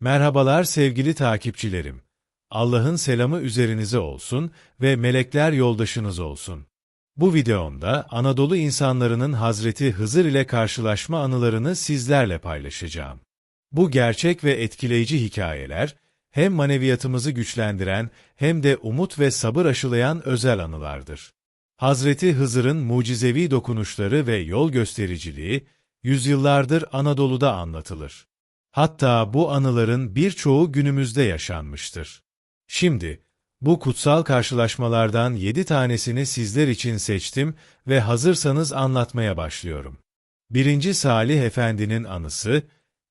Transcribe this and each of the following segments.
Merhabalar sevgili takipçilerim. Allah'ın selamı üzerinize olsun ve melekler yoldaşınız olsun. Bu videomda Anadolu insanlarının Hazreti Hızır ile karşılaşma anılarını sizlerle paylaşacağım. Bu gerçek ve etkileyici hikayeler, hem maneviyatımızı güçlendiren hem de umut ve sabır aşılayan özel anılardır. Hazreti Hızır'ın mucizevi dokunuşları ve yol göstericiliği, yüzyıllardır Anadolu'da anlatılır. Hatta bu anıların birçoğu günümüzde yaşanmıştır. Şimdi, bu kutsal karşılaşmalardan yedi tanesini sizler için seçtim ve hazırsanız anlatmaya başlıyorum. 1. Salih Efendi'nin anısı,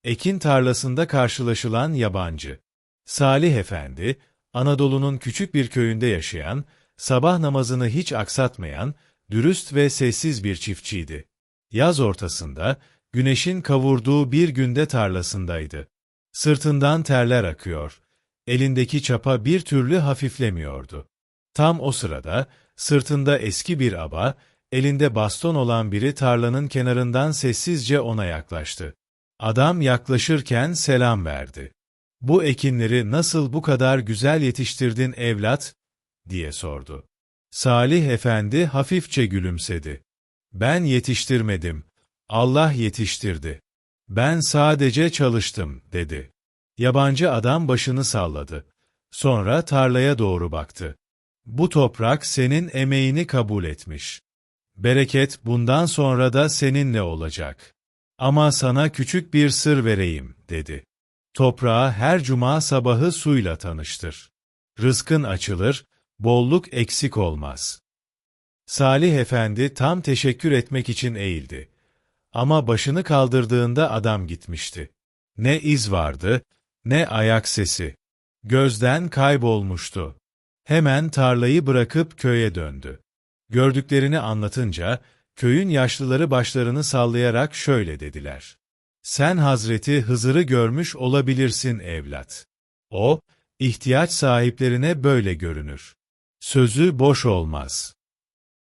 ekin tarlasında karşılaşılan yabancı. Salih Efendi, Anadolu'nun küçük bir köyünde yaşayan, sabah namazını hiç aksatmayan, dürüst ve sessiz bir çiftçiydi. Yaz ortasında, güneşin kavurduğu bir günde tarlasındaydı. Sırtından terler akıyor, elindeki çapa bir türlü hafiflemiyordu. Tam o sırada, sırtında eski bir aba, elinde baston olan biri tarlanın kenarından sessizce ona yaklaştı. Adam yaklaşırken selam verdi. Bu ekinleri nasıl bu kadar güzel yetiştirdin evlat? diye sordu. Salih Efendi hafifçe gülümsedi. Ben yetiştirmedim, Allah yetiştirdi. Ben sadece çalıştım, dedi. Yabancı adam başını salladı. Sonra tarlaya doğru baktı. Bu toprak senin emeğini kabul etmiş. Bereket bundan sonra da seninle olacak. Ama sana küçük bir sır vereyim, dedi. Toprağı her cuma sabahı suyla tanıştır. Rızkın açılır, bolluk eksik olmaz. Salih Efendi tam teşekkür etmek için eğildi. Ama başını kaldırdığında adam gitmişti. Ne iz vardı, ne ayak sesi. Gözden kaybolmuştu. Hemen tarlayı bırakıp köye döndü. Gördüklerini anlatınca, köyün yaşlıları başlarını sallayarak şöyle dediler. Sen Hazreti Hızır'ı görmüş olabilirsin evlat. O, ihtiyaç sahiplerine böyle görünür. Sözü boş olmaz.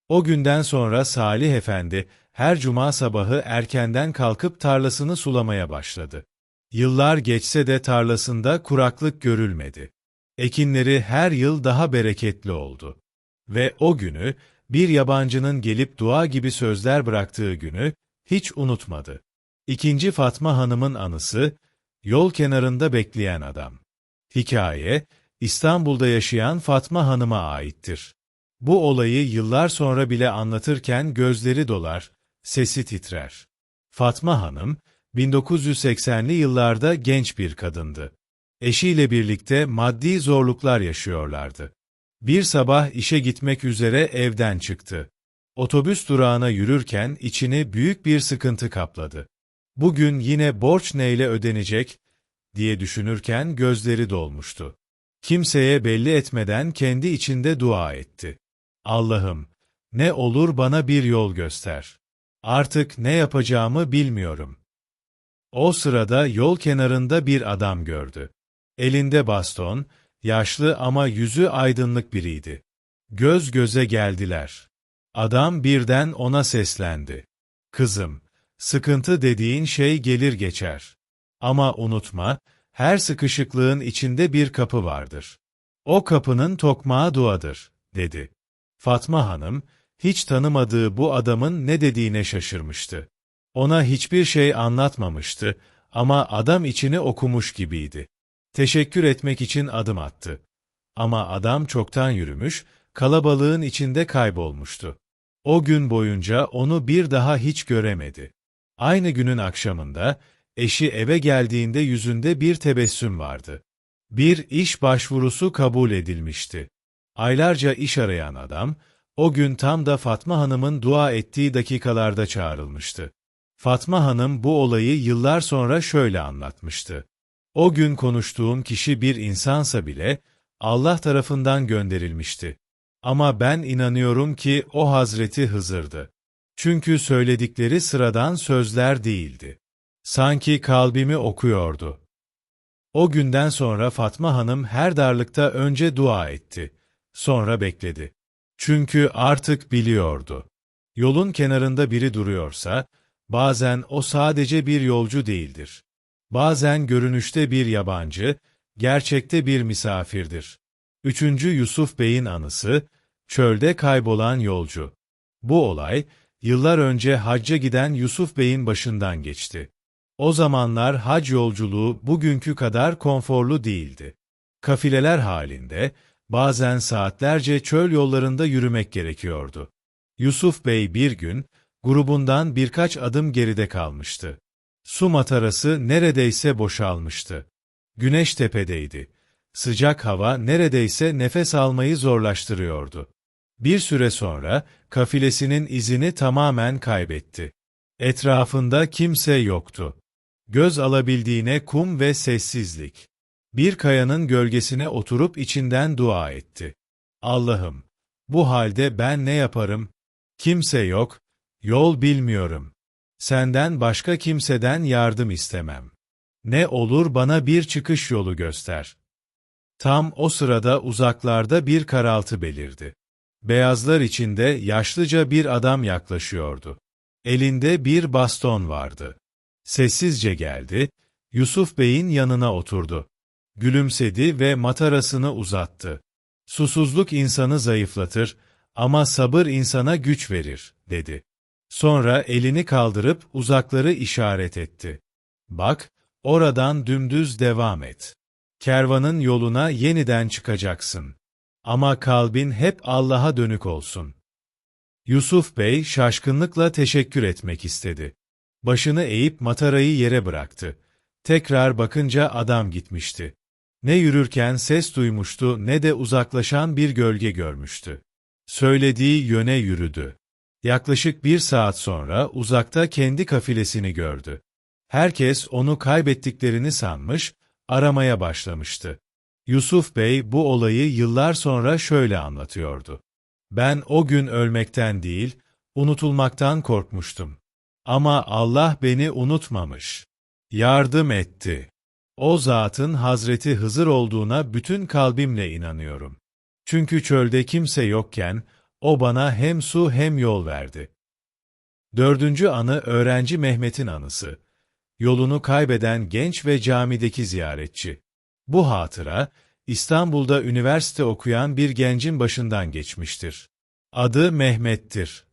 O günden sonra Salih Efendi, her cuma sabahı erkenden kalkıp tarlasını sulamaya başladı. Yıllar geçse de tarlasında kuraklık görülmedi. Ekinleri her yıl daha bereketli oldu. Ve o günü, bir yabancının gelip dua gibi sözler bıraktığı günü, hiç unutmadı. İkinci Fatma Hanım'ın anısı, yol kenarında bekleyen adam. Hikaye, İstanbul'da yaşayan Fatma Hanım'a aittir. Bu olayı yıllar sonra bile anlatırken gözleri dolar, sesi titrer. Fatma Hanım, 1980'li yıllarda genç bir kadındı. Eşiyle birlikte maddi zorluklar yaşıyorlardı. Bir sabah işe gitmek üzere evden çıktı. Otobüs durağına yürürken içini büyük bir sıkıntı kapladı. Bugün yine borç neyle ödenecek diye düşünürken gözleri dolmuştu. Kimseye belli etmeden kendi içinde dua etti. Allah'ım, ne olur bana bir yol göster. Artık ne yapacağımı bilmiyorum. O sırada yol kenarında bir adam gördü. Elinde baston, yaşlı ama yüzü aydınlık biriydi. Göz göze geldiler. Adam birden ona seslendi. Kızım, sıkıntı dediğin şey gelir geçer. Ama unutma, her sıkışıklığın içinde bir kapı vardır. O kapının tokmağı duadır, dedi. Fatma Hanım, hiç tanımadığı bu adamın ne dediğine şaşırmıştı. Ona hiçbir şey anlatmamıştı ama adam içini okumuş gibiydi. Teşekkür etmek için adım attı. Ama adam çoktan yürümüş, kalabalığın içinde kaybolmuştu. O gün boyunca onu bir daha hiç göremedi. Aynı günün akşamında, eşi eve geldiğinde yüzünde bir tebessüm vardı. Bir iş başvurusu kabul edilmişti. Aylarca iş arayan adam, o gün tam da Fatma Hanım'ın dua ettiği dakikalarda çağrılmıştı. Fatma Hanım bu olayı yıllar sonra şöyle anlatmıştı. O gün konuştuğum kişi bir insansa bile Allah tarafından gönderilmişti. Ama ben inanıyorum ki o Hazreti Hızır'dı. Çünkü söyledikleri sıradan sözler değildi. Sanki kalbimi okuyordu. O günden sonra Fatma Hanım her darlıkta önce dua etti. Sonra bekledi. Çünkü artık biliyordu. Yolun kenarında biri duruyorsa, bazen o sadece bir yolcu değildir. Bazen görünüşte bir yabancı, gerçekte bir misafirdir. 3. Yusuf Bey'in anısı, çölde kaybolan yolcu. Bu olay, yıllar önce hacca giden Yusuf Bey'in başından geçti. O zamanlar hac yolculuğu bugünkü kadar konforlu değildi. Kafileler halinde, bazen saatlerce çöl yollarında yürümek gerekiyordu. Yusuf Bey bir gün, grubundan birkaç adım geride kalmıştı. Su matarası neredeyse boşalmıştı. Güneş tepedeydi. Sıcak hava neredeyse nefes almayı zorlaştırıyordu. Bir süre sonra kafilesinin izini tamamen kaybetti. Etrafında kimse yoktu. Göz alabildiğine kum ve sessizlik. Bir kayanın gölgesine oturup içinden dua etti. Allah'ım, bu halde ben ne yaparım? Kimse yok, yol bilmiyorum. Senden başka kimseden yardım istemem. Ne olur bana bir çıkış yolu göster. Tam o sırada uzaklarda bir karaltı belirdi. Beyazlar içinde yaşlıca bir adam yaklaşıyordu. Elinde bir baston vardı. Sessizce geldi, Yusuf Bey'in yanına oturdu. Gülümsedi ve matarasını uzattı. Susuzluk insanı zayıflatır ama sabır insana güç verir, dedi. Sonra elini kaldırıp uzakları işaret etti. Bak, oradan dümdüz devam et. Kervanın yoluna yeniden çıkacaksın. Ama kalbin hep Allah'a dönük olsun. Yusuf Bey şaşkınlıkla teşekkür etmek istedi. Başını eğip matarayı yere bıraktı. Tekrar bakınca adam gitmişti. Ne yürürken ses duymuştu ne de uzaklaşan bir gölge görmüştü. Söylediği yöne yürüdü. Yaklaşık bir saat sonra uzakta kendi kafilesini gördü. Herkes onu kaybettiklerini sanmış, aramaya başlamıştı. Yusuf Bey bu olayı yıllar sonra şöyle anlatıyordu. Ben o gün ölmekten değil, unutulmaktan korkmuştum. Ama Allah beni unutmamış. Yardım etti. O zatın Hazreti Hızır olduğuna bütün kalbimle inanıyorum. Çünkü çölde kimse yokken, o bana hem su hem yol verdi. Dördüncü anı öğrenci Mehmet'in anısı. Yolunu kaybeden genç ve camideki ziyaretçi. Bu hatıra, İstanbul'da üniversite okuyan bir gencin başından geçmiştir. Adı Mehmet'tir.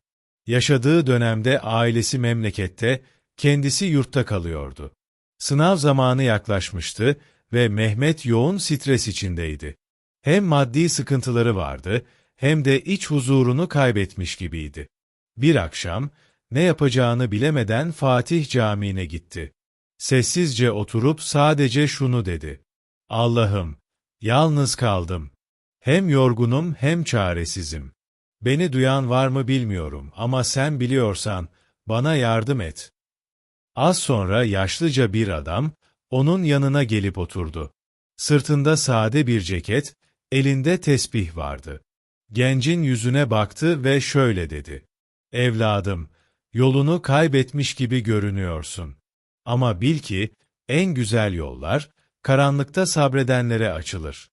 Yaşadığı dönemde ailesi memlekette, kendisi yurtta kalıyordu. Sınav zamanı yaklaşmıştı ve Mehmet yoğun stres içindeydi. Hem maddi sıkıntıları vardı, hem de iç huzurunu kaybetmiş gibiydi. Bir akşam, ne yapacağını bilemeden Fatih Camii'ne gitti. Sessizce oturup sadece şunu dedi. Allah'ım, yalnız kaldım. Hem yorgunum hem çaresizim. Beni duyan var mı bilmiyorum ama sen biliyorsan, bana yardım et. Az sonra yaşlıca bir adam, onun yanına gelip oturdu. Sırtında sade bir ceket, elinde tesbih vardı. Gencin yüzüne baktı ve şöyle dedi. Evladım, yolunu kaybetmiş gibi görünüyorsun. Ama bil ki, en güzel yollar, karanlıkta sabredenlere açılır.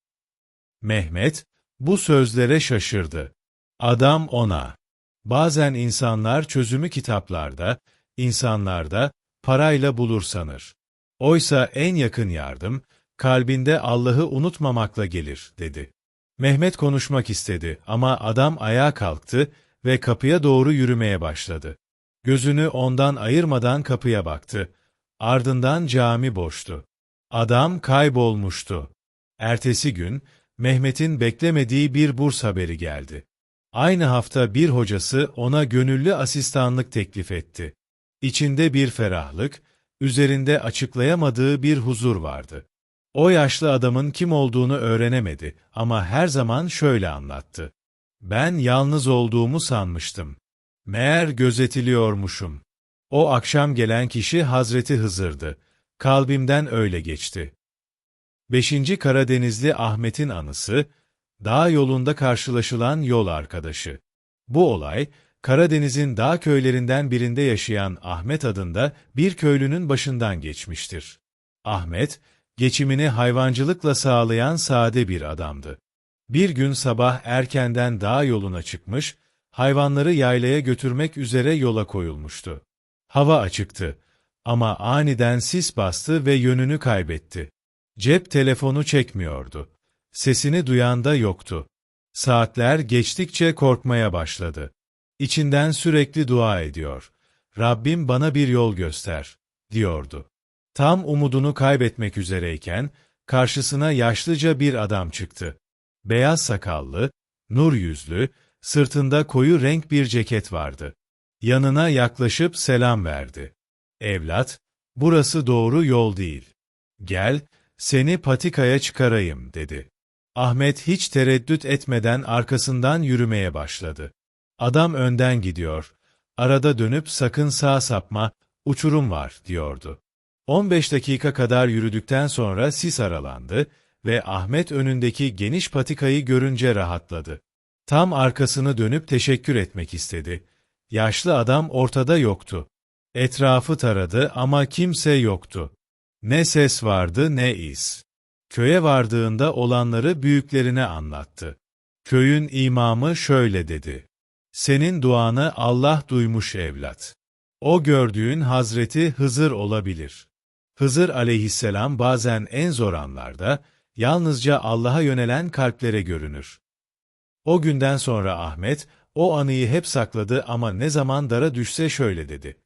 Mehmet, bu sözlere şaşırdı. Adam ona, bazen insanlar çözümü kitaplarda, insanlarda, parayla bulur sanır. Oysa en yakın yardım, kalbinde Allah'ı unutmamakla gelir, dedi. Mehmet konuşmak istedi ama adam ayağa kalktı ve kapıya doğru yürümeye başladı. Gözünü ondan ayırmadan kapıya baktı. Ardından cami boştu. Adam kaybolmuştu. Ertesi gün, Mehmet'in beklemediği bir burs haberi geldi. Aynı hafta bir hocası ona gönüllü asistanlık teklif etti. İçinde bir ferahlık, üzerinde açıklayamadığı bir huzur vardı. O yaşlı adamın kim olduğunu öğrenemedi ama her zaman şöyle anlattı. Ben yalnız olduğumu sanmıştım. Meğer gözetiliyormuşum. O akşam gelen kişi Hazreti Hızır'dı. Kalbimden öyle geçti. 5. Karadenizli Ahmet'in anısı, dağ yolunda karşılaşılan yol arkadaşı. Bu olay, Karadeniz'in dağ köylerinden birinde yaşayan Ahmet adında bir köylünün başından geçmiştir. Ahmet, geçimini hayvancılıkla sağlayan sade bir adamdı. Bir gün sabah erkenden dağ yoluna çıkmış, hayvanları yaylaya götürmek üzere yola koyulmuştu. Hava açıktı. Ama aniden sis bastı ve yönünü kaybetti. Cep telefonu çekmiyordu. Sesini duyan da yoktu. Saatler geçtikçe korkmaya başladı. İçinden sürekli dua ediyor. Rabbim bana bir yol göster, diyordu. Tam umudunu kaybetmek üzereyken, karşısına yaşlıca bir adam çıktı. Beyaz sakallı, nur yüzlü, sırtında koyu renk bir ceket vardı. Yanına yaklaşıp selam verdi. Evlat, burası doğru yol değil. Gel, seni patikaya çıkarayım, dedi. Ahmet hiç tereddüt etmeden arkasından yürümeye başladı. Adam önden gidiyor. Arada dönüp sakın sağ sapma, uçurum var, diyordu. 15 dakika kadar yürüdükten sonra sis aralandı ve Ahmet önündeki geniş patikayı görünce rahatladı. Tam arkasını dönüp teşekkür etmek istedi. Yaşlı adam ortada yoktu. Etrafı taradı ama kimse yoktu. Ne ses vardı ne iz. Köye vardığında olanları büyüklerine anlattı. Köyün imamı şöyle dedi. Senin duanı Allah duymuş evlat. O gördüğün Hazreti Hızır olabilir. Hızır aleyhisselam bazen en zor anlarda, yalnızca Allah'a yönelen kalplere görünür. O günden sonra Ahmet, o anıyı hep sakladı ama ne zaman dara düşse şöyle dedi.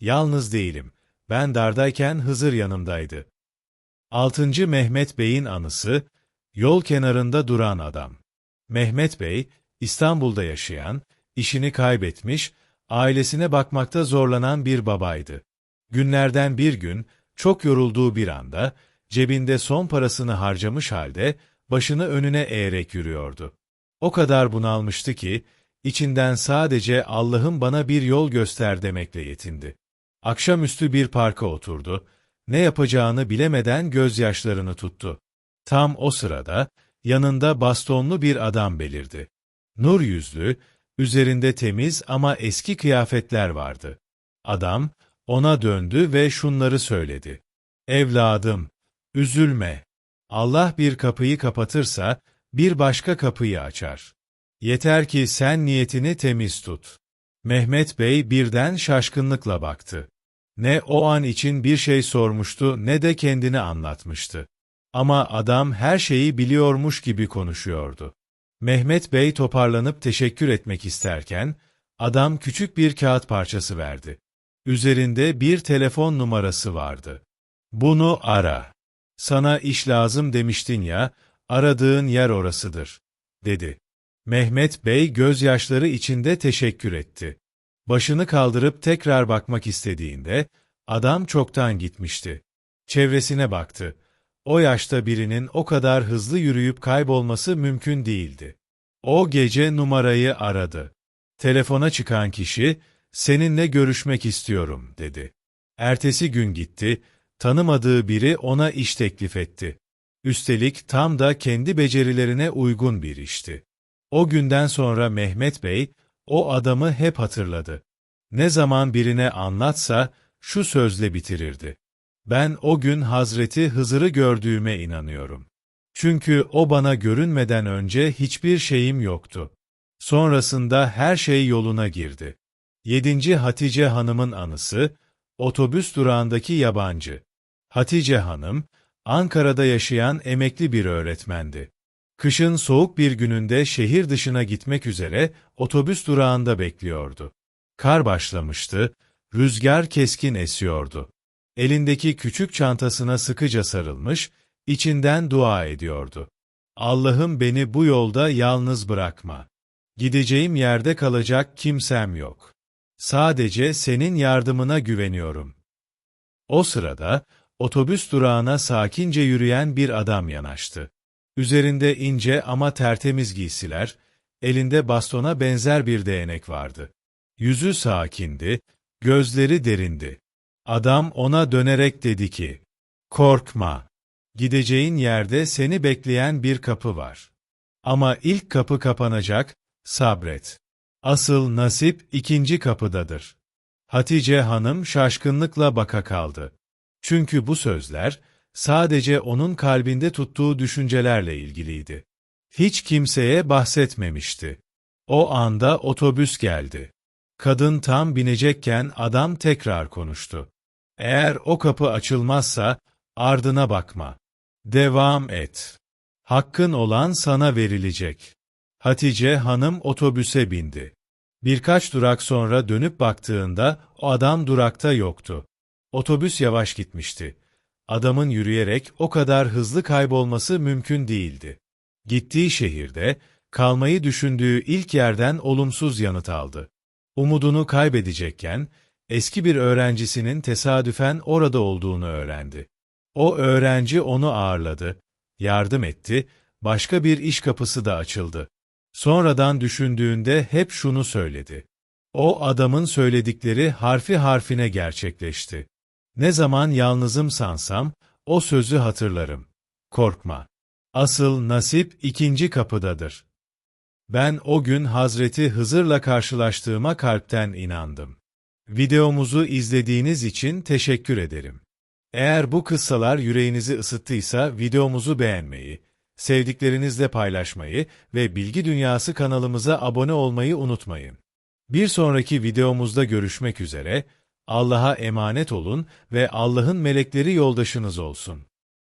Yalnız değilim, ben dardayken Hızır yanımdaydı. 6. Mehmet Bey'in anısı, yol kenarında duran adam. Mehmet Bey, İstanbul'da yaşayan, işini kaybetmiş, ailesine bakmakta zorlanan bir babaydı. Günlerden bir gün, çok yorulduğu bir anda, cebinde son parasını harcamış halde, başını önüne eğerek yürüyordu. O kadar bunalmıştı ki, içinden sadece Allah'ım bana bir yol göster demekle yetindi. Akşamüstü bir parka oturdu, ne yapacağını bilemeden gözyaşlarını tuttu. Tam o sırada, yanında bastonlu bir adam belirdi. Nur yüzlü, üzerinde temiz ama eski kıyafetler vardı. Adam, ona döndü ve şunları söyledi. Evladım, üzülme. Allah bir kapıyı kapatırsa, bir başka kapıyı açar. Yeter ki sen niyetini temiz tut. Mehmet Bey birden şaşkınlıkla baktı. Ne o an için bir şey sormuştu ne de kendini anlatmıştı. Ama adam her şeyi biliyormuş gibi konuşuyordu. Mehmet Bey toparlanıp teşekkür etmek isterken, adam küçük bir kağıt parçası verdi. Üzerinde bir telefon numarası vardı. Bunu ara. Sana iş lazım demiştin ya, aradığın yer orasıdır, dedi. Mehmet Bey gözyaşları içinde teşekkür etti. Başını kaldırıp tekrar bakmak istediğinde, adam çoktan gitmişti. Çevresine baktı. O yaşta birinin o kadar hızlı yürüyüp kaybolması mümkün değildi. O gece numarayı aradı. Telefona çıkan kişi, seninle görüşmek istiyorum, dedi. Ertesi gün gitti, tanımadığı biri ona iş teklif etti. Üstelik tam da kendi becerilerine uygun bir işti. O günden sonra Mehmet Bey, o adamı hep hatırladı. Ne zaman birine anlatsa, şu sözle bitirirdi. Ben o gün Hazreti Hızır'ı gördüğüme inanıyorum. Çünkü o bana görünmeden önce hiçbir şeyim yoktu. Sonrasında her şey yoluna girdi. 7. Hatice Hanım'ın anısı, otobüs durağındaki yabancı. Hatice Hanım, Ankara'da yaşayan emekli bir öğretmendi. Kışın soğuk bir gününde şehir dışına gitmek üzere otobüs durağında bekliyordu. Kar başlamıştı, rüzgar keskin esiyordu. Elindeki küçük çantasına sıkıca sarılmış, içinden dua ediyordu. Allah'ım beni bu yolda yalnız bırakma. Gideceğim yerde kalacak kimsem yok. Sadece senin yardımına güveniyorum. O sırada, otobüs durağına sakince yürüyen bir adam yanaştı. Üzerinde ince ama tertemiz giysiler, elinde bastona benzer bir değnek vardı. Yüzü sakindi, gözleri derindi. Adam ona dönerek dedi ki, Korkma, gideceğin yerde seni bekleyen bir kapı var. Ama ilk kapı kapanacak, sabret. Asıl nasip ikinci kapıdadır. Hatice Hanım şaşkınlıkla baka kaldı. Çünkü bu sözler, sadece onun kalbinde tuttuğu düşüncelerle ilgiliydi. Hiç kimseye bahsetmemişti. O anda otobüs geldi. Kadın tam binecekken adam tekrar konuştu. Eğer o kapı açılmazsa ardına bakma. Devam et. Hakkın olan sana verilecek. Hatice hanım otobüse bindi. Birkaç durak sonra dönüp baktığında o adam durakta yoktu. Otobüs yavaş gitmişti. Adamın yürüyerek o kadar hızlı kaybolması mümkün değildi. Gittiği şehirde kalmayı düşündüğü ilk yerden olumsuz yanıt aldı. Umudunu kaybedecekken eski bir öğrencisinin tesadüfen orada olduğunu öğrendi. O öğrenci onu ağırladı, yardım etti, başka bir iş kapısı da açıldı. Sonradan düşündüğünde hep şunu söyledi. O adamın söyledikleri harfi harfine gerçekleşti. Ne zaman yalnızım sansam, o sözü hatırlarım. Korkma. Asıl nasip ikinci kapıdadır. Ben o gün Hazreti Hızır'la karşılaştığıma kalpten inandım. Videomuzu izlediğiniz için teşekkür ederim. Eğer bu kıssalar yüreğinizi ısıttıysa videomuzu beğenmeyi, sevdiklerinizle paylaşmayı ve Bilgi Dünyası kanalımıza abone olmayı unutmayın. Bir sonraki videomuzda görüşmek üzere, Allah'a emanet olun ve Allah'ın melekleri yoldaşınız olsun.